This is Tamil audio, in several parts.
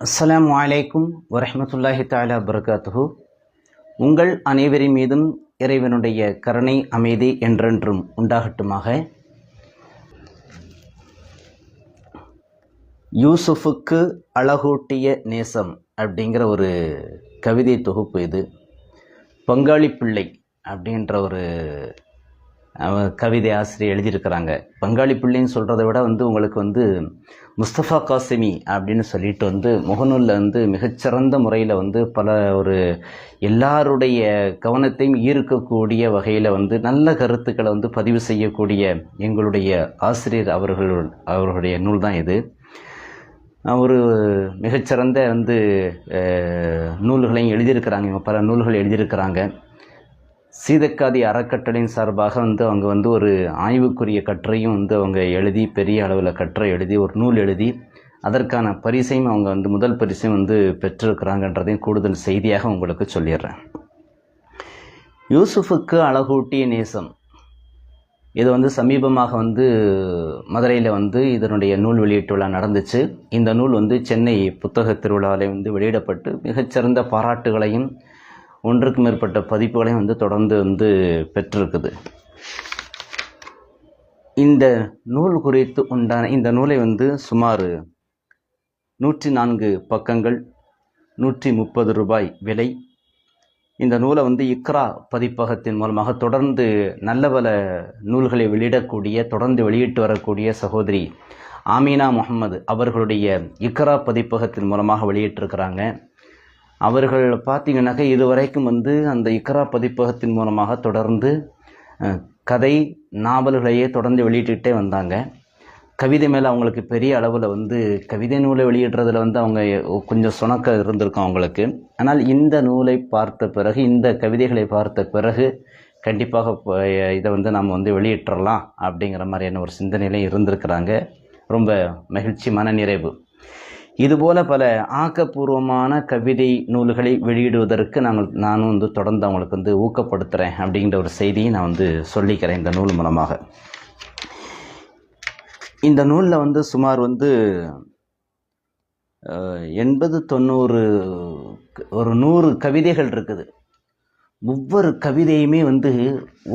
அஸ்லாம் வலைக்கும் வரமத்துல்லாஹி தாலா பரகாத்துஹு. உங்கள் அனைவரின் மீதும் இறைவனுடைய கருணை அமைதி என்றென்றும் உண்டாகட்டுமாக. யூசுஃபுக்கு அழகூட்டிய நேசம் அப்படிங்கிற ஒரு கவிதை தொகுப்பு இது. பங்காளி பிள்ளை அப்படின்ற ஒரு கவிதை ஆசிரியர் எழுதியிருக்கிறாங்க. பங்காளி பிள்ளைன்னு சொல்கிறத விட வந்து உங்களுக்கு வந்து முஸ்தஃபா காசிமி அப்படின்னு சொல்லிட்டு வந்து முகநூலில் வந்து மிகச்சிறந்த முறையில் வந்து பல ஒரு எல்லாருடைய கவனத்தையும் ஈர்க்கக்கூடிய வகையில் வந்து நல்ல கருத்துக்களை வந்து பதிவு செய்யக்கூடிய எங்களுடைய ஆசிரியர் அவர்கள் அவர்களுடைய நூல் தான் இது. ஒரு மிகச்சிறந்த வந்து நூல்களையும் எழுதியிருக்கிறாங்க. இவங்க பல நூல்கள் எழுதியிருக்கிறாங்க. சீதக்காதி அறக்கட்டளையின் சார்பாக வந்து அவங்க வந்து ஒரு ஆய்வுக்குரிய கற்றையும் வந்து அவங்க எழுதி பெரிய அளவில் கற்றை எழுதி ஒரு நூல் எழுதி அதற்கான பரிசையும் அவங்க வந்து முதல் பரிசையும் வந்து பெற்றிருக்கிறாங்கன்றதையும் கூடுதல் செய்தியாக உங்களுக்கு சொல்லிடுறேன். யூசுஃபுக்கு அழகூட்டிய நேசம். இது வந்து சமீபமாக வந்து மதுரையில் வந்து இதனுடைய நூல் வெளியீட்டு விழா நடந்துச்சு. இந்த நூல் வந்து சென்னை புத்தக திருவிழாவில் வந்து வெளியிடப்பட்டு மிகச்சிறந்த பாராட்டுகளையும் ஒன்றுக்கு மேற்பட்ட பதிப்புகளையும் வந்து தொடர்ந்து வந்து பெற்றிருக்குது. இந்த நூல் குறித்து உண்டான இந்த நூலை வந்து சுமார் நூற்றி நான்கு பக்கங்கள் நூற்றி முப்பது ரூபாய் விலை. இந்த நூலை வந்து இக்ரா பதிப்பகத்தின் மூலமாக தொடர்ந்து நல்ல பல நூல்களை வெளியிடக்கூடிய தொடர்ந்து வெளியிட்டு வரக்கூடிய சகோதரி ஆமீனா முகமது அவர்களுடைய இக்ரா பதிப்பகத்தின் மூலமாக வெளியிட்டிருக்கிறாங்க. அவர்கள் பார்த்தீங்கன்னாக்கா இதுவரைக்கும் வந்து அந்த இக்ரா பதிப்பகத்தின் மூலமாக தொடர்ந்து கதை நாவல்களையே தொடர்ந்து வெளியிட்டுக்கிட்டே வந்தாங்க. கவிதை மேலே அவங்களுக்கு பெரிய அளவில் வந்து கவிதை நூலை வெளியிடுறதுல வந்து அவங்க கொஞ்சம் சுணக்கம் இருந்திருக்கும் அவங்களுக்கு. ஆனால் இந்த நூலை பார்த்த பிறகு இந்த கவிதைகளை பார்த்த பிறகு கண்டிப்பாக இதை வந்து நாம் வந்து வெளியிட்டுறலாம் அப்படிங்கிற மாதிரியான ஒரு சிந்தனையிலே இருந்திருக்கிறாங்க. ரொம்ப மகிழ்ச்சி மனநிறைவு. இதுபோல பல ஆக்கப்பூர்வமான கவிதை நூல்களை வெளியிடுவதற்கு நாங்கள் நானும் வந்து தொடர்ந்து அவங்களுக்கு வந்து ஊக்கப்படுத்துகிறேன் அப்படிங்கிற ஒரு செய்தியை நான் வந்து சொல்லிக்கிறேன் இந்த நூல் மூலமாக. இந்த நூலில் வந்து சுமார் வந்து எண்பது தொண்ணூறு ஒரு நூறு கவிதைகள் இருக்குது. ஒவ்வொரு கவிதையுமே வந்து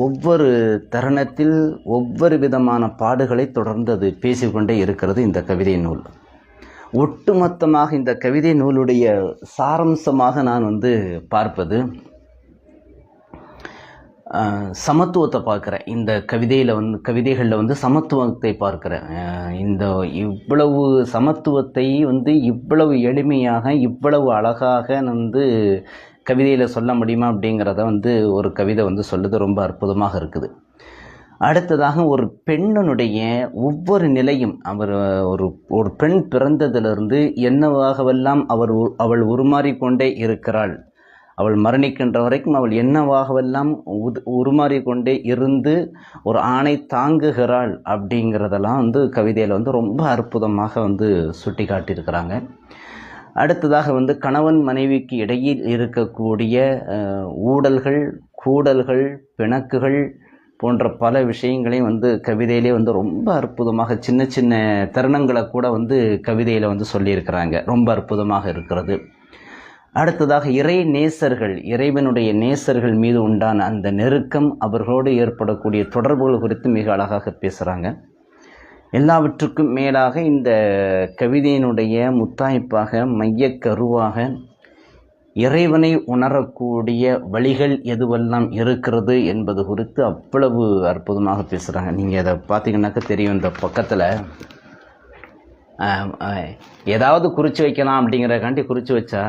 ஒவ்வொரு தருணத்தில் ஒவ்வொரு விதமான பாடுகளை தொடர்ந்து அது பேசிக்கொண்டே இருக்கிறது இந்த கவிதை நூல். ஒட்டுமொத்தமாக இந்த கவிதை நூலுடைய சாரம்சமாக நான் வந்து பார்ப்பது சமத்துவத்தை பார்க்குறேன். இந்த கவிதையில் வந்து கவிதைகளில் வந்து சமத்துவத்தை பார்க்குறேன். இந்த இவ்வளவு சமத்துவத்தை வந்து இவ்வளவு எளிமையாக இவ்வளவு அழகாக வந்து கவிதையில் சொல்ல முடியுமா அப்படிங்கிறத வந்து ஒரு கவிதை வந்து சொல்லுது. ரொம்ப அற்புதமாக இருக்குது. அடுத்ததாக ஒரு பெண்ணனுடைய ஒவ்வொரு நிலையும் அவர் ஒரு ஒரு பெண் பிறந்ததிலிருந்து என்னவாகவெல்லாம் அவர் உ- அவள் உருமாறிக்கொண்டே இருக்கிறாள். அவள் மரணிக்கின்ற வரைக்கும் அவள் என்னவாகவெல்லாம் உது உருமாறிக்கொண்டே இருந்து ஒரு ஆணை தாங்குகிறாள் அப்படிங்கிறதெல்லாம் வந்து கவிதையில் வந்து ரொம்ப அற்புதமாக வந்து சுட்டி காட்டியிருக்கிறாங்க அடுத்ததாக வந்து கணவன் மனைவிக்கு இடையில் இருக்கக்கூடிய ஊடல்கள் கூடல்கள் பிணக்குகள் போன்ற பல விஷயங்களையும் வந்து கவிதையிலே வந்து ரொம்ப அற்புதமாக சின்ன சின்ன தருணங்களை கூட வந்து கவிதையில் வந்து சொல்லியிருக்கிறாங்க. ரொம்ப அற்புதமாக இருக்கிறது. அடுத்ததாக இறை நேசர்கள் இறைவனுடைய நேசர்கள் மீது உண்டான அந்த நெருக்கம் அவர்களோடு ஏற்படக்கூடிய தொடர்புகள் குறித்து மிக அழகாக பேசுகிறாங்க எல்லாவற்றுக்கும் மேலாக இந்த கவிதையினுடைய முத்தாய்ப்பாக மையக்கருவாக இறைவனை உணரக்கூடிய வழிகள் எதுவெல்லாம் இருக்கிறது என்பது குறித்து அவ்வளவு அற்புதமாக பேசுகிறாங்க நீங்கள் அதை பார்த்தீங்கன்னாக்க தெரியும். இந்த பக்கத்தில் ஏதாவது குறித்து வைக்கலாம் அப்படிங்கிறக்காண்டி குறித்து வச்சா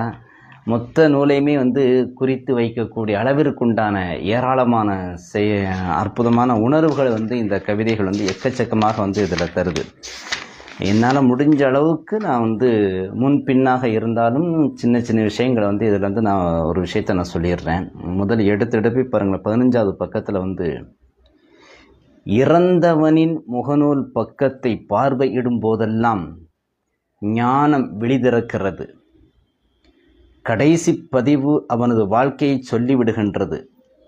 மொத்த நூலையுமே வந்து குறித்து வைக்கக்கூடிய அளவிற்குண்டான ஏராளமான செய் அற்புதமான உணர்வுகளை வந்து இந்த கவிதைகள் வந்து எக்கச்சக்கமாக வந்து இதில் தருது. என்னால் முடிஞ்ச அளவுக்கு நான் வந்து முன் பின்னாக இருந்தாலும் சின்ன சின்ன விஷயங்களை வந்து இதில் வந்து நான் ஒரு விஷயத்தை நான் சொல்லிடுறேன். முதல் எடுத்து எடுப்பி பாருங்களேன். பதினஞ்சாவது பக்கத்தில் வந்து இறந்தவனின் முகநூல் பக்கத்தை பார்வையிடும் போதெல்லாம் ஞானம் விழிதிறக்கிறது கடைசி பதிவு அவனது வாழ்க்கையை சொல்லிவிடுகின்றது.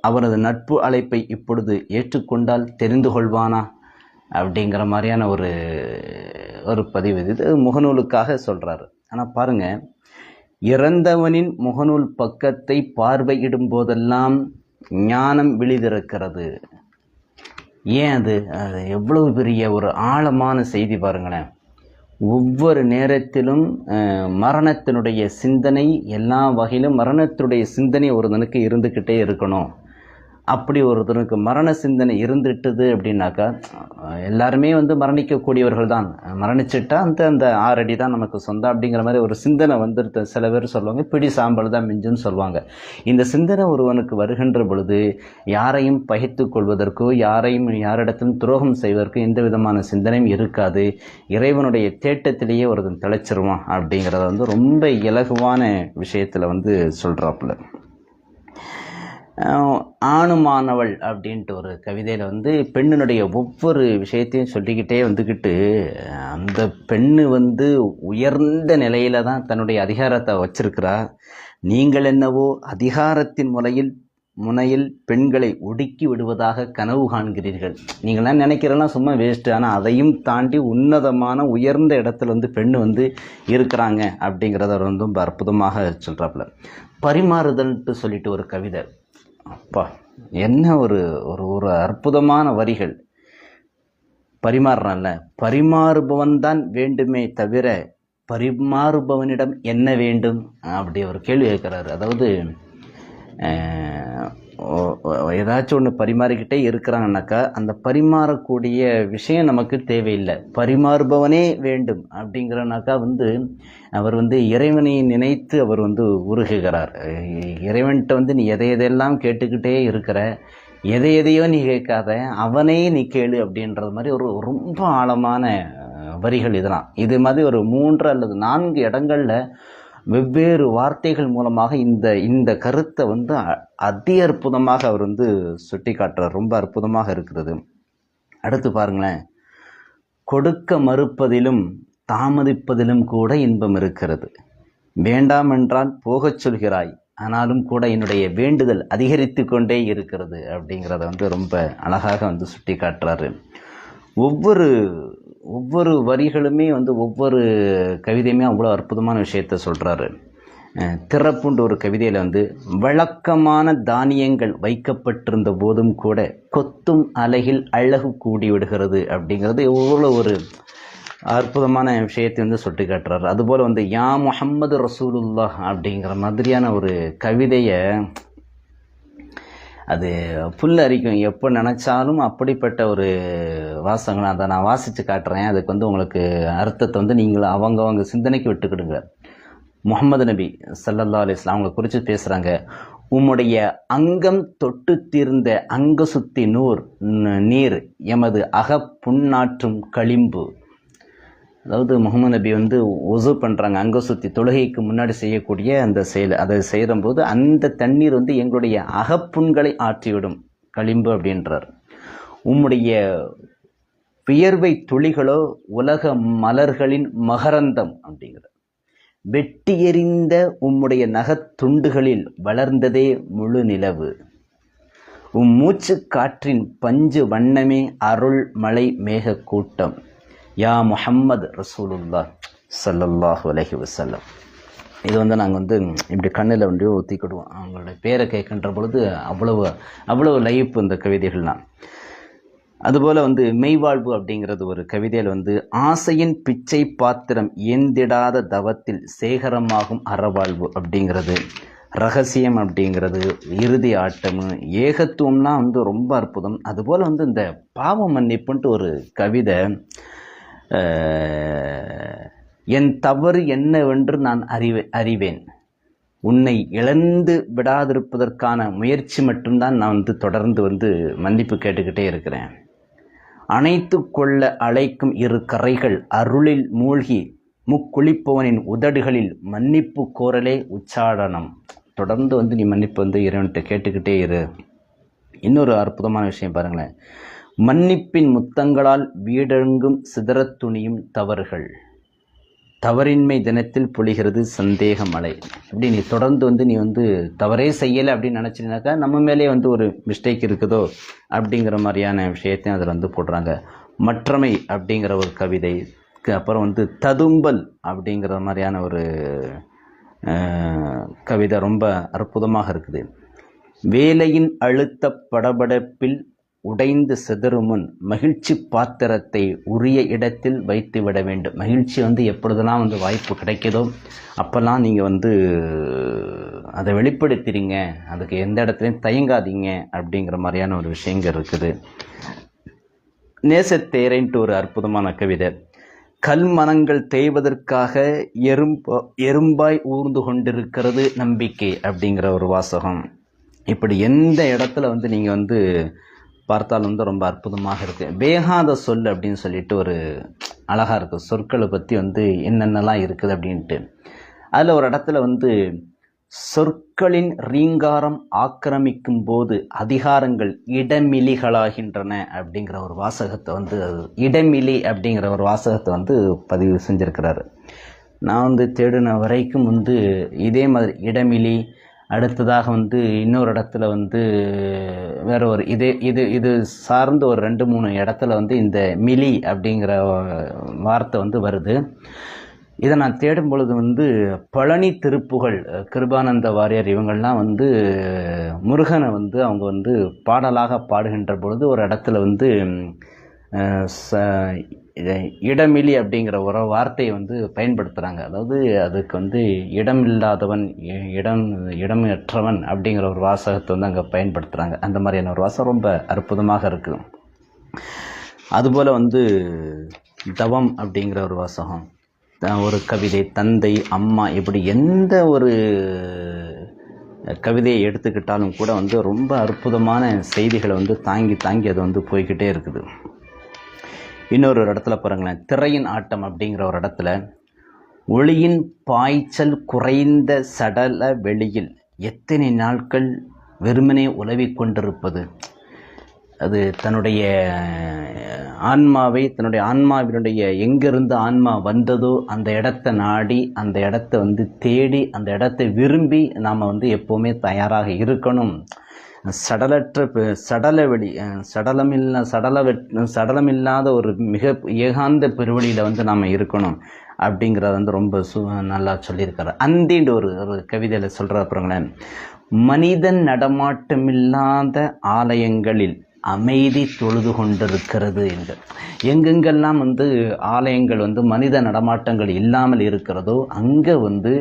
அவனது நட்பு அழைப்பை இப்பொழுது ஏற்றுக்கொண்டால் தெரிந்து கொள்வானா? அப்படிங்கிற மாதிரியான ஒரு ஒரு பதிவு இது. முகநூலுக்காக சொல்கிறாரு ஆனால் பாருங்கள் இறந்தவனின் முகநூல் பக்கத்தை பார்வையிடும் போதெல்லாம் ஞானம் விழிதிறக்கிறது ஏன் அது? அது எவ்வளவு பெரிய ஒரு ஆழமான செய்தி பாருங்களேன். ஒவ்வொரு நேரத்திலும் மரணத்தினுடைய சிந்தனை எல்லா வகையிலும் மரணத்தினுடைய சிந்தனை ஒருத்தனுக்கு இருந்துக்கிட்டே இருக்கணும். அப்படி ஒருத்தனுக்கு மரண சிந்தனை இருந்துட்டுது அப்படின்னாக்கா எல்லாருமே வந்து மரணிக்கக்கூடியவர்கள் தான். மரணிச்சுட்டா அந்த அந்த ஆறடி தான் நமக்கு சொந்தம் அப்படிங்கிற மாதிரி ஒரு சிந்தனை வந்துருது. சில பேர் சொல்லுவாங்க பிடி சாம்பல் தான் மிஞ்சுன்னு சொல்லுவாங்க. இந்த சிந்தனை ஒருவனுக்கு வருகின்ற பொழுது யாரையும் பகைத்து கொள்வதற்கோ யாரையும் யாரிடத்திலும் துரோகம் செய்வதற்கோ எந்த விதமான சிந்தனையும் இருக்காது. இறைவனுடைய தேட்டத்திலேயே ஒருத்தன் திளைச்சிருவான் அப்படிங்கிறத வந்து ரொம்ப இலகுவான விஷயத்தில் வந்து சொல்கிறாப்புல ஆணுமானவள் அப்படின்ட்டு ஒரு கவிதையில் வந்து பெண்ணினுடைய ஒவ்வொரு விஷயத்தையும் சொல்லிக்கிட்டே வந்துக்கிட்டு அந்த பெண்ணு வந்து உயர்ந்த நிலையில் தான் தன்னுடைய அதிகாரத்தை வச்சிருக்கிறா. நீங்கள் என்னவோ அதிகாரத்தின் முறையில் முனையில் பெண்களை ஒடுக்கி விடுவதாக கனவு காண்கிறீர்கள். நீங்களாம் நினைக்கிறலாம் சும்மா வேஸ்ட்டு ஆனால் அதையும் தாண்டி உன்னதமான உயர்ந்த இடத்துல வந்து பெண் வந்து இருக்கிறாங்க அப்படிங்கிறத வந்து ரொம்ப அற்புதமாக சொல்கிறாப்புல பரிமாறுதல்ட்டு சொல்லிட்டு ஒரு கவிதை. அப்பா என்ன ஒரு ஒரு ஒரு அற்புதமான வரிகள். பரிமாறுறான்ல பரிமாறுபவன் தான் வேண்டுமே தவிர பரிமாறுபவனிடம் என்ன வேண்டும்? அப்படி ஒரு கேள்வி கேட்குறாரு. அதாவது ஏதாச்சும் ஒன்று பரிமாறிக்கிட்டே இருக்கிறாங்கனாக்கா அந்த பரிமாறக்கூடிய விஷயம் நமக்கு தேவையில்லை. பரிமாறுபவனே வேண்டும் அப்படிங்கிறனாக்கா வந்து அவர் வந்து இறைவனை நினைத்து அவர் வந்து உருகுகிறார். இறைவன்கிட்ட வந்து நீ எதை எதையெல்லாம் கேட்டுக்கிட்டே இருக்கிற எதை எதையோ நீ கேட்காத அவனே நீ கேளு அப்படின்றது மாதிரி ஒரு ரொம்ப ஆழமான வரிகள் இதெல்லாம். இது மாதிரி ஒரு மூன்று அல்லது நான்கு இடங்களில் வெவ்வேறு வார்த்தைகள் மூலமாக இந்த இந்த கருத்தை வந்து அ- அதி அற்புதமாக அவர் வந்து சுட்டி காட்டுறார் ரொம்ப அற்புதமாக இருக்கிறது. அடுத்து பாருங்களேன். கொடுக்க மறுப்பதிலும் தாமதிப்பதிலும் கூட இன்பம் இருக்கிறது. வேண்டாம் என்றால் போகச் சொல்கிறாய் ஆனாலும் கூட என்னுடைய வேண்டுதல் அதிகரித்து கொண்டே இருக்கிறது அப்படிங்கிறத வந்து ரொம்ப அழகாக வந்து சுட்டி காட்டுறாரு ஒவ்வொரு ஒவ்வொரு வரிகளுமே வந்து ஒவ்வொரு கவிதையுமே அவ்வளோ அற்புதமான விஷயத்த சொல்கிறாரு திறப்புண்டு ஒரு கவிதையில் வந்து வழக்கமான தானியங்கள் வைக்கப்பட்டிருந்த போதும் கூட கொத்தும் அலகில் அழகு கூடி விடுகிறது அப்படிங்கிறது எவ்வளோ ஒரு அற்புதமான விஷயத்தை வந்து சுட்டி காட்டுறாரு. அதுபோல் வந்து யா முஹம்மது ரசூலுல்லா அப்படிங்கிற மாதிரியான ஒரு கவிதையை அது புல் அரிக்கும். எப்போ நினச்சாலும் அப்படிப்பட்ட ஒரு வாசகங்களை அதை நான் வாசித்து காட்டுறேன். அதுக்கு வந்து உங்களுக்கு அர்த்தத்தை வந்து நீங்கள் அவங்கவங்க சிந்தனைக்கு விட்டுக்கிடுங்க. முகமது நபி ஸல்லல்லாஹு அலைஹி வஸல்லம் அவங்களை குறித்து பேசுகிறாங்க உம்முடைய அங்கம் தொட்டு தீர்ந்த அங்க சுத்தி நூர் நீர் எமது அகப்புண்ணாற்றும் களிம்பு. அதாவது முகமது நபி வந்து ஒசு பண்ணுறாங்க அங்கே சுற்றி தொழுகைக்கு முன்னாடி செய்யக்கூடிய அந்த செயல் அதை செய்கிறபோது அந்த தண்ணீர் வந்து எங்களுடைய அகப்புண்களை ஆற்றிவிடும் களிம்பு அப்படின்றார். உம்முடைய வியர்வை துளிகளோ உலக மலர்களின் மகரந்தம் அப்படிங்கிறார். வெட்டி எறிந்த உம்முடைய நகத்துண்டுகளில் வளர்ந்ததே முழு நிலவு. உம் மூச்சு காற்றின் பஞ்சு வண்ணமே அருள் மலை மேக கூட்டம். யா முஹம்மது ரசூலுல்லா சல்லல்லாஹு அலஹி வசல்லம் இது வந்து நாங்கள் வந்து இப்படி கண்ணில் வந்து ஊற்றிக்கிடுவோம் அவங்களுடைய பேரை கேட்கின்ற பொழுது அவ்வளவு அவ்வளவு லைஃப் இந்த கவிதைகள்லாம். அதுபோல் வந்து மெய்வாழ்வு அப்படிங்கிறது ஒரு கவிதையில் வந்து ஆசையின் பிச்சை பாத்திரம் ஏந்திடாத தவத்தில் சேகரமாகும் அறவாழ்வு அப்படிங்கிறது. ரகசியம் அப்படிங்கிறது இறுதி ஆட்டம் ஏகத்துவம்லாம் வந்து ரொம்ப அற்புதம். அதுபோல் வந்து இந்த பாவ மன்னிப்புன்ட்டு ஒரு கவிதை என் தவறு என்னவென்று நான் அறிவே அறிவேன். உன்னை இழந்து விடாதிருப்பதற்கான முயற்சி மட்டும்தான் நான் வந்து தொடர்ந்து வந்து மன்னிப்பு கேட்டுக்கிட்டே இருக்கிறேன். அணைத்து கொள்ள அழைக்கும் இரு கரைகள் அருளில் மூழ்கி முக்குளிப்பவனின் உதடுகளில் மன்னிப்பு கோரலே உச்சாடனம் தொடர்ந்து வந்து நீ மன்னிப்பு வந்து இறைவன்கிட்ட கேட்டுக்கிட்டே இரு. இன்னொரு அற்புதமான விஷயம் பாருங்களேன். மன்னிப்பின் முத்தங்களால் வீடெங்கும் சிதறத் துணியும் தவறுகள். தவறின்மை தினத்தில் பொழிகிறது சந்தேக மலை இப்படி நீ தொடர்ந்து வந்து நீ வந்து தவறே செய்யலை அப்படின்னு நினச்சினாக்கா நம்ம மேலே வந்து ஒரு மிஸ்டேக் இருக்குதோ அப்படிங்கிற மாதிரியான விஷயத்தையும் அதில் வந்து போடுறாங்க. மற்றமை அப்படிங்கிற ஒரு கவிதை அப்புறம் வந்து ததும்பல் அப்படிங்கிற மாதிரியான ஒரு கவிதை ரொம்ப அற்புதமாக இருக்குது. வேலையின் அழுத்த படபடப்பில் உடைந்து சிதறும் முன் மகிழ்ச்சி பாத்திரத்தை உரிய இடத்தில் வைத்து விட வேண்டும். மகிழ்ச்சி வந்து எப்பொழுதெல்லாம் வந்து வாய்ப்பு கிடைக்குதோ அப்போல்லாம் நீங்கள் வந்து அதை வெளிப்படுத்திடுங்க. அதுக்கு எந்த இடத்துலையும் தயங்காதீங்க அப்படிங்கிற மாதிரியான ஒரு விஷயங்கள் இருக்குது. நேசத்தேரைன்ட்டு ஒரு அற்புதமான கவிதை. கல் மனங்கள் தேய்வதற்காக எறும்ப எறும்பாய் ஊர்ந்து கொண்டிருக்கிறது நம்பிக்கை அப்படிங்கிற ஒரு வாசகம். இப்படி எந்த இடத்துல வந்து நீங்கள் வந்து பார்த்தால் வந்து ரொம்ப அற்புதமாக இருக்குது வேகாத சொல் அப்படின்னு சொல்லிட்டு ஒரு அழகாக இருக்குது சொற்களை பற்றி வந்து என்னென்னலாம் இருக்குது அப்படின்ட்டு. அதில் ஒரு இடத்துல வந்து சொற்களின் ரீங்காரம் ஆக்கிரமிக்கும் போது அதிகாரங்கள் இடமிலிகளாகின்றன அப்படிங்கிற ஒரு வாசகத்தை வந்து இடமிலி அப்படிங்கிற ஒரு வாசகத்தை வந்து பதிவு செஞ்சுருக்கிறாரு. நான் வந்து தேடின வரைக்கும் வந்து இதே மாதிரி இடமிலி அடுத்ததாக வந்து இன்னொரு இடத்துல வந்து வேற ஒரு இதே இது இது சார்ந்த ஒரு ரெண்டு மூணு இடத்துல வந்து இந்த மிலி அப்படிங்கிற வார்த்தை வந்து வருது. இதை நான் தேடும் பொழுது வந்து பழனி திருப்புகழ் கிருபானந்த வாரியார் இவங்கள்லாம் வந்து முருகனை வந்து அவங்க வந்து பாடலாக பாடுகின்ற பொழுது ஒரு இடத்துல வந்து ச இடமிலி அப்படிங்கிற ஒரு வார்த்தையை வந்து பயன்படுத்துகிறாங்க அதாவது அதுக்கு வந்து இடம் இல்லாதவன் இ- இடம் இடமற்றவன் அப்படிங்கிற ஒரு வாசகத்தை வந்து அங்கே பயன்படுத்துகிறாங்க அந்த மாதிரியான ஒரு வாசகம் ரொம்ப அற்புதமாக இருக்குது அதுபோல் வந்து தவம் அப்படிங்கிற ஒரு வாசகம் த- ஒரு கவிதை தந்தை அம்மா இப்படி எந்த ஒரு கவிதையை எடுத்துக்கிட்டாலும் கூட வந்து ரொம்ப அற்புதமான செய்திகளை வந்து தாங்கி தாங்கி அது வந்து போய்கிட்டே இருக்குது. இன்னொரு ஒரு இடத்துல பாருங்களேன். திரையின் ஆட்டம் அப்படிங்கிற ஒரு இடத்துல ஒளியின் பாய்ச்சல் குறைந்த சடல வெளியில் எத்தனை நாட்கள் வெறுமனே உலவிக் கொண்டிருப்பது? அது தன்னுடைய ஆன்மாவை தன்னுடைய ஆன்மாவினுடைய எங்கிருந்து ஆன்மா வந்ததோ அந்த இடத்த நாடி அந்த இடத்த வந்து தேடி அந்த இடத்தை விரும்பி நாம் வந்து எப்போவுமே தயாராக இருக்கணும். சடலற்ற பெ- சடல வெளி சடலமில்லா சடல சடலமில்லாத ஒரு மிக ஏகாந்த பெருவழியில் வந்து நாம் இருக்கணும் அப்படிங்கிறத வந்து ரொம்ப சு நல்லா சொல்லியிருக்காரு. அந்தின்னு ஒரு ஒரு கவிதையில் சொல்கிற அப்புறங்களேன் மனிதன் நடமாட்டமில்லாத ஆலயங்களில் அமைதி தொழுது கொண்டிருக்கிறது என்று. எங்கெங்கெல்லாம் வந்து ஆலயங்கள் வந்து மனித நடமாட்டங்கள் இல்லாமல் இருக்கிறதோ அங்கே வந்து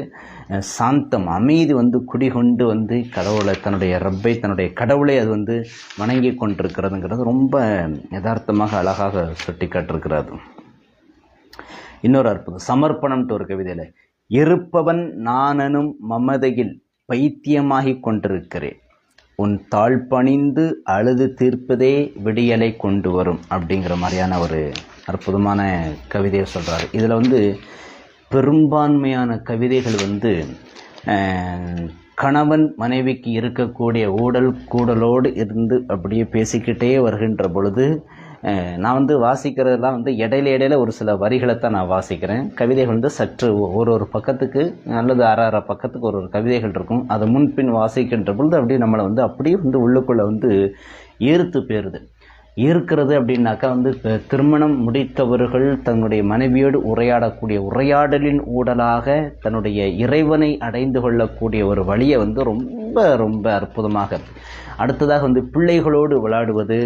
சாந்தம் அமைதி வந்து குடிகொண்டு வந்து கடவுளை தன்னுடைய ரப்பை தன்னுடைய கடவுளை அது வந்து வணங்கி கொண்டிருக்கிறதுங்கிறது ரொம்ப யதார்த்தமாக அழகாக சுட்டி காட்டிருக்கிறாரு இன்னொரு அற்புதம் சமர்ப்பணம்ட்டு ஒரு கவிதையில் இருப்பவன் நானனும் மமதையில் பைத்தியமாகிக் கொண்டிருக்கிறேன். உன் தாழ் பணிந்து அழுது தீர்ப்பதே விடியலை கொண்டு வரும் அப்படிங்கிற மாதிரியான ஒரு அற்புதமான கவிதையை சொல்கிறாரு இதில் வந்து பெரும்பான்மையான கவிதைகள் வந்து கணவன் மனைவிக்கு இருக்கக்கூடிய ஊடல் கூடலோடு இருந்து அப்படியே பேசிக்கிட்டே வருகின்ற பொழுது நான் வந்து வாசிக்கிறதெல்லாம் வந்து இடையில இடையில ஒரு சில வரிகளை தான் நான் வாசிக்கிறேன். கவிதைகள் வந்து சற்று ஒரு ஒரு பக்கத்துக்கு அல்லது அரை அரை பக்கத்துக்கு ஒரு ஒரு கவிதைகள் இருக்கும். அதை முன்பின் வாசிக்கின்ற பொழுது அப்படியே நம்மளை வந்து அப்படியே வந்து உள்ளுக்குள்ளே வந்து ஈர்த்து போயிருது. ஈர்க்கிறது அப்படின்னாக்கா வந்து திருமணம் முடித்தவர்கள் தன்னுடைய மனைவியோடு உரையாடக்கூடிய உரையாடலின் ஊடலாக தன்னுடைய இறைவனை அடைந்து கொள்ளக்கூடிய ஒரு வழியை வந்து ரொம்ப ரொம்ப அற்புதமாக. அடுத்ததாக வந்து பிள்ளைகளோடு விளையாடுவது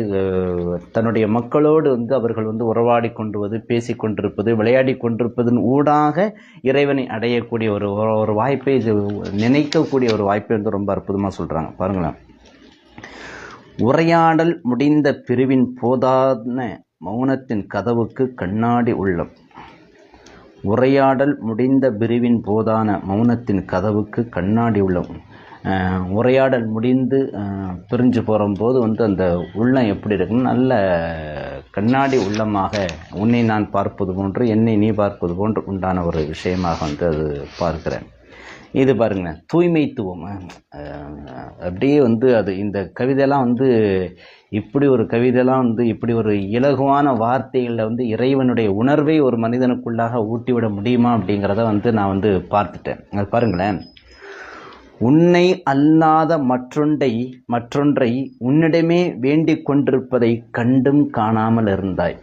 தன்னுடைய மக்களோடு வந்து அவர்கள் வந்து உறவாடி கொண்டுவது பேசி கொண்டிருப்பது விளையாடி கொண்டிருப்பதன் ஊடாக இறைவனை அடையக்கூடிய ஒரு ஒரு- ஒரு வாய்ப்பை இது நினைக்கக்கூடிய ஒரு வாய்ப்பை வந்து ரொம்ப அற்புதமாக சொல்கிறாங்க பாருங்களேன். உரையாடல் முடிந்த பிரிவின் போதான மௌனத்தின் கதவுக்கு கண்ணாடி உள்ளம். உரையாடல் முடிந்த பிரிவின் போதான மௌனத்தின் கதவுக்கு கண்ணாடி உள்ளம். உரையாடல் முடிந்து பிரிஞ்சு போகும்போது வந்து அந்த உள்ளம் எப்படி இருக்குன்னு நல்ல கண்ணாடி உள்ளமாக உன்னை நான் பார்ப்பது போன்று என்னை நீ பார்ப்பது போன்று உண்டான ஒரு விஷயமாக வந்து அது பார்க்கிறேன். இது பாருங்களேன் தூய்மைத்துவம். அப்படியே வந்து அது இந்த கவிதையெல்லாம் வந்து இப்படி ஒரு கவிதையெல்லாம் வந்து இப்படி ஒரு இலகுவான வார்த்தைகளில் வந்து இறைவனுடைய உணர்வை ஒரு மனிதனுக்குள்ளாக ஊட்டிவிட முடியுமா அப்படிங்கிறத வந்து நான் வந்து பார்த்துட்டேன். அது பாருங்களேன். உன்னை அல்லாத மற்றொன்றை மற்றொன்றை உன்னிடமே வேண்டிக் கொண்டிருப்பதை கண்டும் காணாமல் இருந்தாய்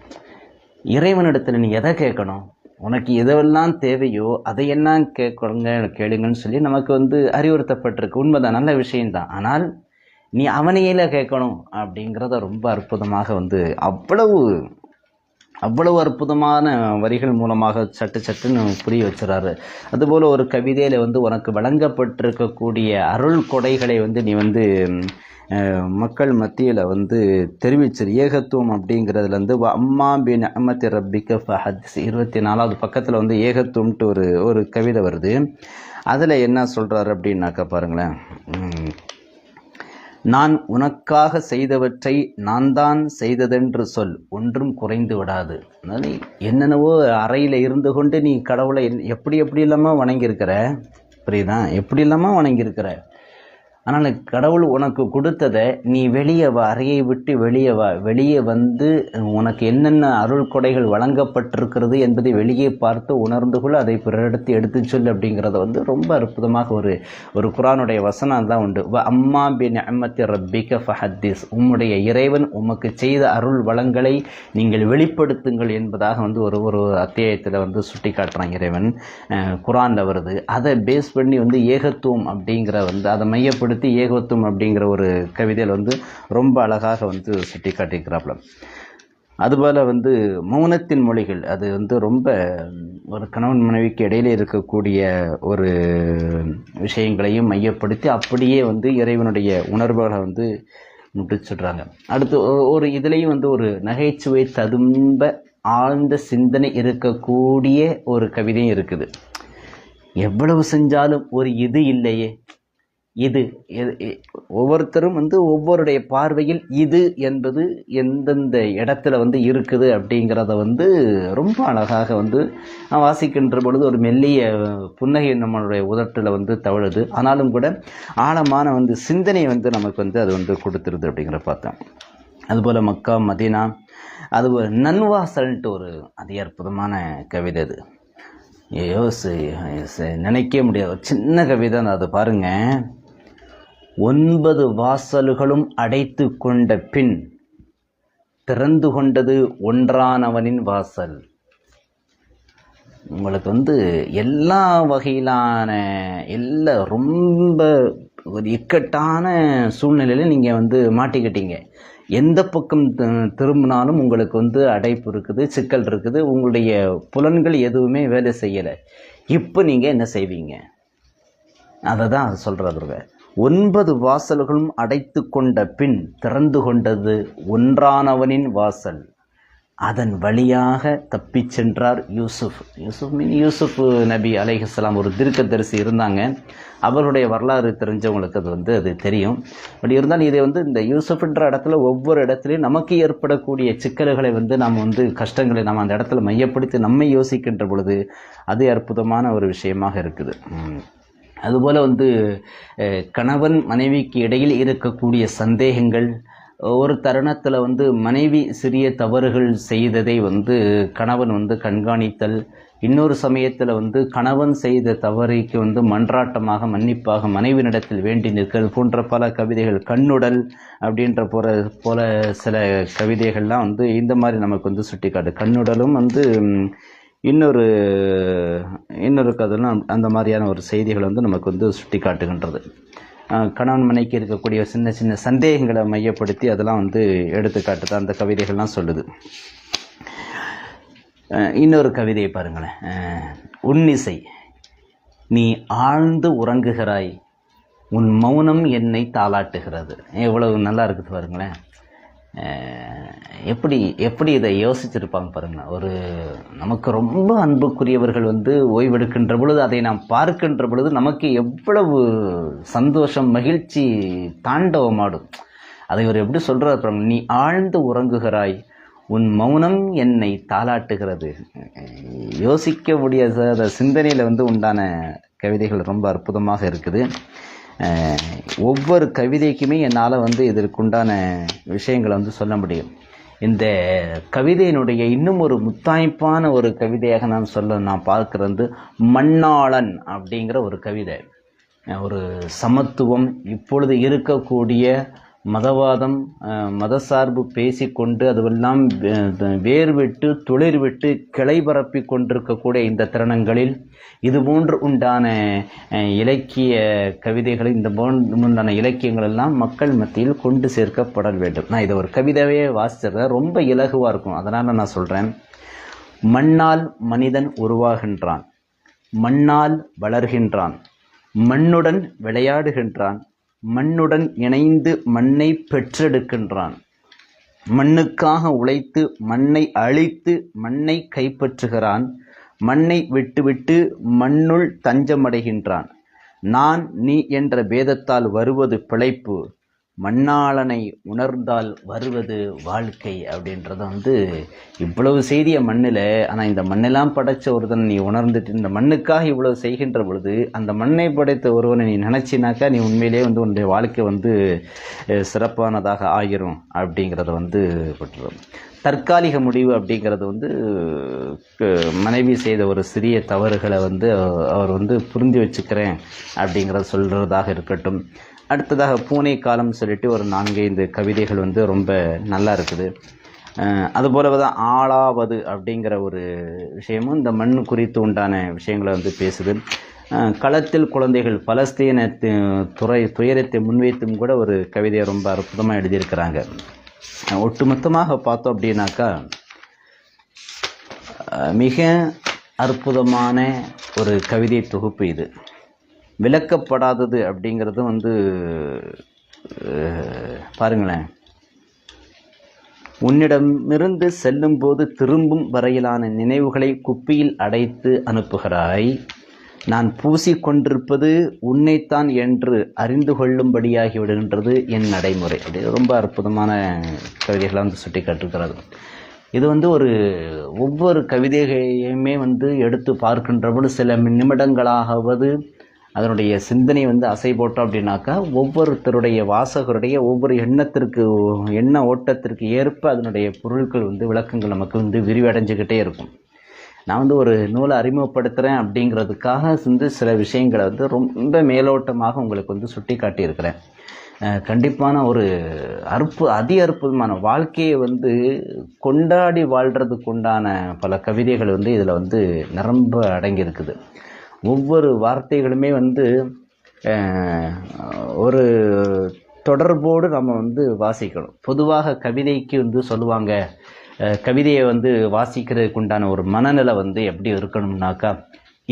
இறைவனிடத்தில் நீ எதை கேட்கணும்? உனக்கு எதெல்லாம் தேவையோ அதையெல்லாம் கேட்கணுங்க கேளுங்கன்னு சொல்லி நமக்கு வந்து அறிவுறுத்தப்பட்டிருக்கு. உண்மைதான் நல்ல விஷயம்தான். ஆனால் நீ அவனையில கேட்கணும் அப்படிங்கிறத ரொம்ப அற்புதமாக வந்து அவ்வளவு அவ்வளவு அற்புதமான வரிகள் மூலமாக சட்டு சட்டுன்னு புரிய வச்சுறாரு. அதுபோல் ஒரு கவிதையில் வந்து உனக்கு வழங்கப்பட்டிருக்கக்கூடிய அருள் கொடைகளை வந்து நீ வந்து மக்கள் மத்தியில் வந்து தெரிவிச்சிரு ஏகத்துவம் அப்படிங்கிறதுலேருந்து வ அம்மா பின் அம்மத்தி ரப்பிக்க ஃபஹத்ஸ். இருபத்தி நாலாவது பக்கத்தில் வந்து ஏகத்துவம்ட்டு ஒரு ஒரு கவிதை வருது. அதில் என்ன சொல்கிறாரு அப்படின்னாக்கா பாருங்களேன். நான் உனக்காக செய்தவற்றை நான் தான் செய்ததென்று சொல். ஒன்றும் குறைந்து விடாது. அதாவது என்னென்னவோ அறையில் இருந்து கொண்டு நீ கடவுளை எப்படி எப்படி இல்லாமல் வணங்கியிருக்கிற? புரியுதா? எப்படி இல்லாமல் வணங்கியிருக்கிற? ஆனால் கடவுள் உனக்கு கொடுத்ததை நீ வெளியே வா அறையை விட்டு வெளியே வா. வெளியே வந்து உனக்கு என்னென்ன அருள் கொடைகள் வழங்கப்பட்டிருக்கிறது என்பதை வெளியே பார்த்து உணர்ந்து கொள்ள அதை பிறரிடத்து எடுத்து சொல் அப்படிங்கிறத வந்து ரொம்ப அற்புதமாக ஒரு ஒரு குரானுடைய வசனம் தான் உண்டு. வ அம்மா பின் அம்மத்தி ரப்பிக ஃபஹத்தீஸ். உம்முடைய இறைவன் உமக்கு செய்த அருள் வளங்களை நீங்கள் வெளிப்படுத்துங்கள் என்பதாக வந்து ஒரு ஒரு அத்தியாயத்தில் வந்து சுட்டி காட்டுறான் இறைவன் குரானில் வருது. அதை பேஸ் பண்ணி வந்து ஏகத்துவம் அப்படிங்கிற வந்து அதை மையப்படுத்தி ஏகத்துவம் அப்படிங்கிற ஒரு கவிதையில் வந்து ரொம்ப அழகாக வந்து சுட்டி காட்டியிருக்கிறாப்புல அதுபோல் வந்து மௌனத்தின் மொழிகள் அது வந்து ரொம்ப ஒரு கணவன் மனைவிக்கு இடையில இருக்கக்கூடிய ஒரு விஷயங்களையும் மையப்படுத்தி அப்படியே வந்து இறைவனுடைய உணர்வுகளை வந்து முடிச்சுடுறாங்க அடுத்து ஒரு இதுலேயும் வந்து ஒரு நகைச்சுவை ததும்ப ஆழ்ந்த சிந்தனை இருக்கக்கூடிய ஒரு கவிதையும் இருக்குது. எவ்வளவு செஞ்சாலும் ஒரு இது இல்லையே. இது எது- ஒவ்வொருத்தரும் வந்து ஒவ்வொருடைய பார்வையில் இது என்பது எந்தெந்த இடத்துல வந்து இருக்குது அப்படிங்கிறத வந்து ரொம்ப அழகாக வந்து வாசிக்கின்ற பொழுது ஒரு மெல்லிய புன்னகை நம்மளுடைய உதட்டில் வந்து தவழுது. ஆனாலும் கூட ஆழமான வந்து சிந்தனை வந்து நமக்கு வந்து அது வந்து கொடுத்துருது அப்படிங்கிற பார்த்தோம் அதுபோல் மக்கா மதீனா அது ஒரு நன்வாசல்ன்ட்டு ஒரு அதி அற்புதமான கவிதை அது. ஐயோ நினைக்க முடியாது. ஒரு சின்ன கவிதை அது பாருங்கள் ஒன்பது வாசல்களும் அடைத்து கொண்ட பின் திறந்து கொண்டது ஒன்றானவனின் வாசல். உங்களுக்கு வந்து எல்லா வகையிலான எல்லா ரொம்ப ஒரு இக்கட்டான சூழ்நிலையில் நீங்கள் வந்து மாட்டிக்கிட்டீங்க. எந்த பக்கம் திரும்பினாலும் உங்களுக்கு வந்து அடைப்பு இருக்குது சிக்கல் இருக்குது உங்களுடைய புலன்கள் எதுவுமே வேலை செய்யலை. இப்போ நீங்கள் என்ன செய்வீங்க? அதை தான் அது சொல்கிறதுங்க ஒன்பது வாசல்களும் அடைத்து கொண்ட பின் திறந்து கொண்டது ஒன்றானவனின் வாசல். அதன் வழியாக தப்பிச் சென்றார் யூசுப். யூசுப் மீன் யூசுப் நபி அலைஹிஸ்ஸலாம் ஒரு தீர்க்கதரிசி இருந்தாங்க. அவருடைய வரலாறு தெரிஞ்சவங்களுக்கு அது வந்து அது தெரியும். பட் இருந்தாலும் இதை வந்து இந்த யூசுஃப்ன்ற இடத்துல ஒவ்வொரு இடத்துலையும் நமக்கு ஏற்படக்கூடிய சிக்கல்களை வந்து நாம் வந்து கஷ்டங்களை நாம் அந்த இடத்துல மையப்படுத்தி நம்மை யோசிக்கின்ற பொழுது அது அற்புதமான ஒரு விஷயமாக இருக்குது. அதுபோல் வந்து கணவன் மனைவிக்கு இடையில் இருக்கக்கூடிய சந்தேகங்கள் ஒரு தருணத்தில் வந்து மனைவி சிறிய தவறுகள் செய்ததை வந்து கணவன் வந்து கண்காணித்தல் இன்னொரு சமயத்தில் வந்து கணவன் செய்த தவறுக்கு வந்து மன்றாட்டமாக மன்னிப்பாக மனைவினிடத்தில் வேண்டி நிற்கிறது போன்ற பல கவிதைகள் கண்ணுடல் அப்படின்ற போகிற போல சில கவிதைகள்லாம் வந்து இந்த மாதிரி நமக்கு வந்து சுட்டிக்காட்டு. கண்ணுடலும் வந்து இன்னொரு இன்னொரு கதைலாம் அந்த மாதிரியான ஒரு செய்திகள் வந்து நமக்கு வந்து சுட்டி காட்டுகின்றது கணவன் மனைக்கு இருக்கக்கூடிய சின்ன சின்ன சந்தேகங்களை மையப்படுத்தி அதெல்லாம் வந்து எடுத்துக்காட்டுது அந்த கவிதைகள்லாம் சொல்லுது. இன்னொரு கவிதையை பாருங்களேன். உன்னிசை நீ ஆழ்ந்து உறங்குகிறாய் உன் மௌனம் என்னை தாளாட்டுகிறது. எவ்வளவு நல்லா இருக்குது பாருங்களேன். எப்படி எப்படி இதை யோசிச்சிருப்பாங்க பாருங்களேன். ஒரு நமக்கு ரொம்ப அன்புக்குரியவர்கள் வந்து ஓய்வெடுக்கின்ற பொழுது அதை நாம் பார்க்கின்ற பொழுது நமக்கு எவ்வளவு சந்தோஷம் மகிழ்ச்சி தாண்டவமாடும். அதை இவர் எப்படி சொல்கிறார் பாருங்க நீ ஆழ்ந்து உறங்குகிறாய் உன் மௌனம் என்னை தாளாட்டுகிறது. யோசிக்க முடியாத சிந்தனையில் வந்து உண்டான கவிதைகள் ரொம்ப அற்புதமாக இருக்குது. ஒவ்வொரு கவிதைக்குமே என்னால் வந்து இதற்குண்டான விஷயங்களை வந்து சொல்ல முடியும். இந்த கவிதையினுடைய இன்னும் ஒரு முத்தாய்ப்பான ஒரு கவிதையாக நான் சொல்ல நான் பார்க்கிறது மண்ணாளன் அப்படிங்கிற ஒரு கவிதை. ஒரு சமத்துவம் இப்பொழுது இருக்கக்கூடிய மதவாதம் அஹ், மதசார்பு பேசிக்கொண்டு அதுவெல்லாம் வே- வேர் விட்டு விட்டு கிளை பரப்பி கொண்டிருக்கக்கூடிய இந்த தருணங்களில் இது போன்று உண்டான இலக்கிய கவிதைகள் இந்த போன்று உண்டான இலக்கியங்கள் எல்லாம் மக்கள் மத்தியில் கொண்டு சேர்க்கப்பட வேண்டும். நான் இதை ஒரு கவிதையே வாசிச்சிருந்தேன் ரொம்ப இலகுவாக இருக்கும். அதனால் நான் சொல்கிறேன் மண்ணால் மனிதன் உருவாகின்றான். மண்ணால் வளர்கின்றான். மண்ணுடன் விளையாடுகின்றான். மண்ணுடன் இணைந்து மண்ணை பெற்றெடுக்கின்றான். மண்ணுக்காக உழைத்து மண்ணை அழித்து மண்ணை கைப்பற்றுகிறான். மண்ணை விட்டுவிட்டு மண்ணுள் தஞ்சமடைகின்றான். நான் நீ என்ற பேதத்தால் வருவது பிழைப்பு. மண்ணாளனை உணர்ந்தால் வருவது வாழ்க்கை அப்படின்றத வந்து இவ்வளவு செய்திய மண்ணில் ஆனால் இந்த மண்ணெல்லாம் படைச்ச ஒருத்தன் நீ உணர்ந்துட்டு இந்த மண்ணுக்காக இவ்வளவு செய்கின்ற பொழுது அந்த மண்ணை படைத்த ஒருவனை நீ நினச்சினாக்கா நீ உண்மையிலேயே வந்து உன்னுடைய வாழ்க்கை வந்து சிறப்பானதாக ஆகிரும் அப்படிங்கிறத வந்து பட்டுரும் தற்காலிக முடிவு அப்படிங்கிறது வந்து மனைவி செய்த ஒரு சிறிய தவறுகளை வந்து அவர் வந்து புரிந்து வச்சுக்கிறேன் அப்படிங்கிறத சொல்கிறதாக இருக்கட்டும். அடுத்ததாக பூனை காலம் சொல்லிட்டு ஒரு நான்கைந்து கவிதைகள் வந்து ரொம்ப நல்லா இருக்குது. அஹ், அதுபோல தான் ஆளாவது அப்படிங்கிற ஒரு விஷயமும் இந்த மண் குறித்து உண்டான விஷயங்களை வந்து பேசுது. களத்தில் குழந்தைகள் பலஸ்தீன துறை துயரத்தை முன்வைத்தும் கூட ஒரு கவிதையை ரொம்ப அற்புதமாக எழுதியிருக்கிறாங்க. ஒட்டுமொத்தமாக பார்த்தோம் அப்படின்னாக்கா மிக அற்புதமான ஒரு கவிதை தொகுப்பு இது. விளக்கப்படாதது அப்படிங்கிறது வந்து பாருங்களேன். உன்னிடமிருந்து செல்லும்போது திரும்பும் வரையிலான நினைவுகளை குப்பியில் அடைத்து அனுப்புகிறாய். நான் பூசிக்கொண்டிருப்பது உன்னைத்தான் என்று அறிந்து கொள்ளும்படியாகி விடுகின்றது என் நடைமுறை. அப்படி ரொம்ப அற்புதமான கவிதைகளை வந்து சுட்டி காட்டுகிறது இது வந்து ஒரு ஒவ்வொரு கவிதைகளையுமே வந்து எடுத்து பார்க்கின்ற சில நிமிடங்களாகவது அதனுடைய சிந்தனை வந்து அசை போட்டோம் அப்படின்னாக்கா ஒவ்வொருத்தருடைய வாசகருடைய ஒவ்வொரு எண்ணத்திற்கு எண்ண ஓட்டத்திற்கு ஏற்ப அதனுடைய பொருட்கள் வந்து விளக்கங்கள் நமக்கு வந்து விரிவடைஞ்சுக்கிட்டே இருக்கும். நான் வந்து ஒரு நூலை அறிமுகப்படுத்துகிறேன் அப்படிங்கிறதுக்காக வந்து சில விஷயங்களை வந்து ரொம்ப மேலோட்டமாக உங்களுக்கு வந்து சுட்டி காட்டியிருக்கிறேன் கண்டிப்பான ஒரு அற்பு அதி அற்புதமான வாழ்க்கையை வந்து கொண்டாடி வாழ்கிறதுக்கு உண்டான பல கவிதைகள் வந்து இதில் வந்து நிரம்ப அடங்கியிருக்குது. ஒவ்வொரு வார்த்தைகளுமே வந்து ஒரு தொடர்போடு நம்ம வந்து வாசிக்கணும். பொதுவாக கவிதைக்கு வந்து சொல்லுவாங்க கவிதையை வந்து வாசிக்கிறதுக்கு உண்டான ஒரு மனநிலை வந்து எப்படி இருக்கணும்னாக்கா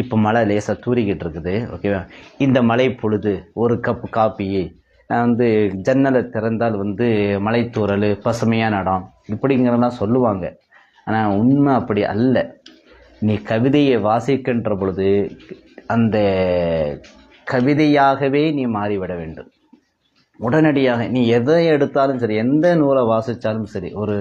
இப்போ மழை லேசாக தூறிக்கிட்டு இருக்குது ஓகேவா இந்த மழை பொழுது ஒரு கப் காப்பி நான் வந்து ஜன்னலை திறந்தால் வந்து மலைத்தூரல் பசுமையான இடம் இப்படிங்கிறதெல்லாம் சொல்லுவாங்க. ஆனால் உண்மை அப்படி அல்ல. நீ கவிதையை வாசிக்கின்ற பொழுது அந்த கவிதையாகவே நீ மாறிவிட வேண்டும். உடனடியாக நீ எதை எடுத்தாலும் சரி எந்த நூலை வாசித்தாலும் சரி ஒரு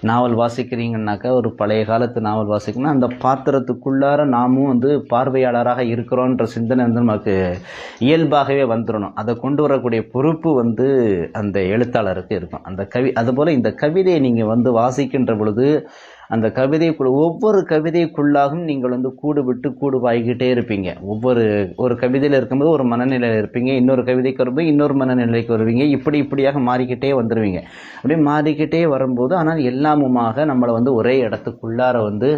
நாவல் வாசிக்கிறீங்கன்னாக்கா ஒரு பழைய காலத்து நாவல் வாசிக்கணும் அந்த பாத்திரத்துக்குள்ளார நாமும் வந்து பார்வையாளராக இருக்கிறோன்ற சிந்தனை வந்து நமக்கு இயல்பாகவே வந்துடணும். அதை கொண்டு வரக்கூடிய பொறுப்பு வந்து அந்த எழுத்தாளருக்கு இருக்கும். அந்த கவி அதுபோல் இந்த கவிதையை நீங்கள் வந்து வாசிக்கின்ற பொழுது அந்த கவிதைக்குள்ள ஒவ்வொரு கவிதைக்குள்ளாகவும் நீங்கள் வந்து கூடு விட்டு கூடு வாய்கிட்டே இருப்பீங்க. ஒவ்வொரு ஒரு கவிதையில் இருக்கும்போது ஒரு மனநிலையில் இருப்பீங்க இன்னொரு கவிதைக்கு வரும்போது இன்னொரு மனநிலைக்கு வருவீங்க இப்படி இப்படியாக மாறிக்கிட்டே வந்துடுவீங்க அப்படியே மாறிக்கிட்டே வரும்போது ஆனால் எல்லாமுமாக நம்மளை வந்து ஒரே இடத்துக்குள்ளார வந்து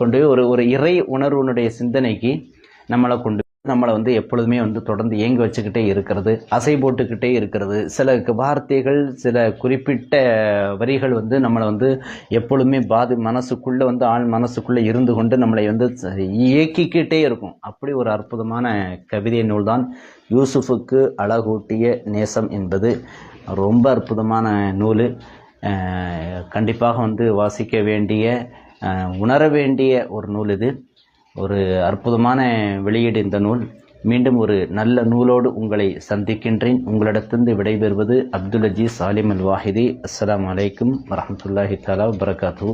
கொண்டு போய் ஒரு ஒரு இறை உணர்வுனுடைய சிந்தனைக்கு நம்மளை கொண்டு நம்மளை வந்து எப்பொழுதுமே வந்து தொடர்ந்து இயங்க வச்சுக்கிட்டே இருக்கிறது அசை போட்டுக்கிட்டே இருக்கிறது. சில வார்த்தைகள் சில குறிப்பிட்ட வரிகள் வந்து நம்மளை வந்து எப்பொழுதுமே பாதி மனசுக்குள்ளே வந்து ஆள் மனசுக்குள்ளே இருந்து கொண்டு நம்மளை வந்து இயக்கிக்கிட்டே இருக்கும். அப்படி ஒரு அற்புதமான கவிதை நூல் தான் யூசுஃபுக்கு அழகூட்டிய நேசம் என்பது. ரொம்ப அற்புதமான நூல். கண்டிப்பாக வந்து வாசிக்க வேண்டிய உணர வேண்டிய ஒரு நூல் இது. ஒரு அற்புதமான வெளியீடு இந்த நூல். மீண்டும் ஒரு நல்ல நூலோடு உங்களை சந்திக்கின்றேன். உங்களிடத்திலிருந்து விடைபெறுவது அப்துல் அஜீஸ் சாலிம் அல் வாஹிதி அஸ்லாம் அலைக்கும் வரமத்துல்லாஹி தாலா வரகாத்து